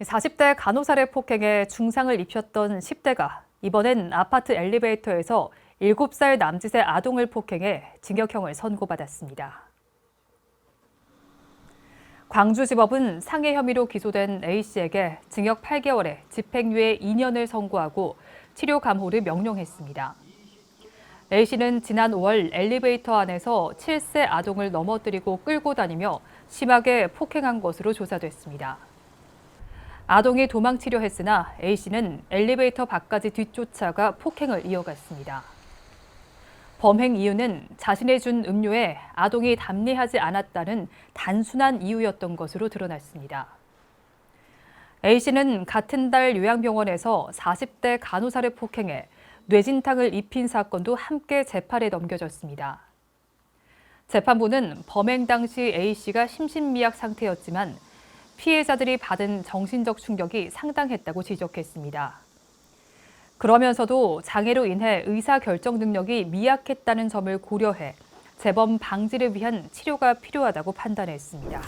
40대 간호사를 폭행해 중상을 입혔던 10대가 이번엔 아파트 엘리베이터에서 7살 남짓의 아동을 폭행해 징역형을 선고받았습니다. 광주지법은 상해 혐의로 기소된 A씨에게 징역 8개월에 집행유예 2년을 선고하고 치료 감호를 명령했습니다. A씨는 지난 5월 엘리베이터 안에서 7세 아동을 넘어뜨리고 끌고 다니며 심하게 폭행한 것으로 조사됐습니다. 아동이 도망치려 했으나 A씨는 엘리베이터 밖까지 뒤쫓아가 폭행을 이어갔습니다. 범행 이유는 자신의 준 음료에 아동이 담리하지 않았다는 단순한 이유였던 것으로 드러났습니다. A씨는 같은 달 요양병원에서 40대 간호사를 폭행해 뇌진탕을 입힌 사건도 함께 재판에 넘겨졌습니다. 재판부는 범행 당시 A씨가 심신미약 상태였지만 피해자들이 받은 정신적 충격이 상당했다고 지적했습니다. 그러면서도 장애로 인해 의사 결정 능력이 미약했다는 점을 고려해 재범 방지를 위한 치료가 필요하다고 판단했습니다.